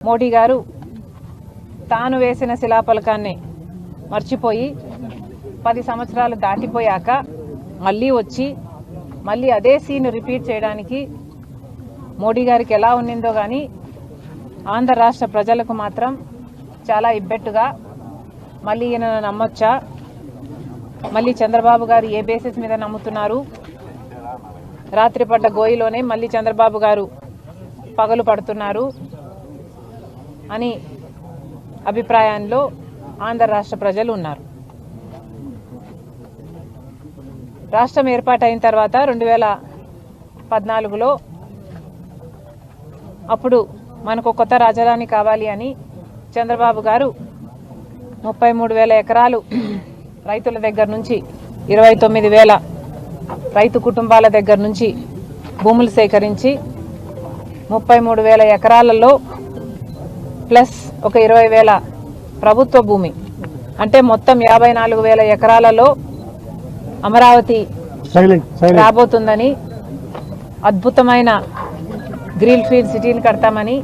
మోడీ గారు తాను వేసిన శిలాఫలకాన్ని మర్చిపోయి పది సంవత్సరాలు దాటిపోయాక మళ్ళీ వచ్చి మళ్ళీ అదే సీన్ రిపీట్ చేయడానికి మోడీ గారికి ఎలా ఉన్నిందో కానీ ఆంధ్ర రాష్ట్ర ప్రజలకు మాత్రం చాలా ఇబ్బెట్టుగా మళ్ళీ ఈయన నమ్మొచ్చా? మళ్ళీ చంద్రబాబు గారు ఏ బేసిస్ మీద నమ్ముతున్నారు? రాత్రి పడ్డ గోయిలోనే మళ్ళీ చంద్రబాబు గారు పగలు పడుతున్నారు. అని అభిప్రాయంలో ఆంధ్ర రాష్ట్ర ప్రజలు ఉన్నారు. రాష్ట్రం ఏర్పాటైన తర్వాత రెండు వేల పద్నాలుగులో అప్పుడు మనకు కొత్త రాజధాని కావాలి అని చంద్రబాబు గారు ముప్పై మూడు వేల ఎకరాలు రైతుల దగ్గర నుంచి ఇరవై తొమ్మిది వేల రైతు కుటుంబాల దగ్గర నుంచి భూములు సేకరించి ముప్పై మూడు వేల ఎకరాలలో ప్లస్ ఒక ఇరవై వేల ప్రభుత్వ భూమి. అంటే మొత్తం యాభై నాలుగు వేల ఎకరాలలో అమరావతి రాబోతుందని అద్భుతమైన గ్రీన్ ఫీల్డ్ సిటీని కడతామని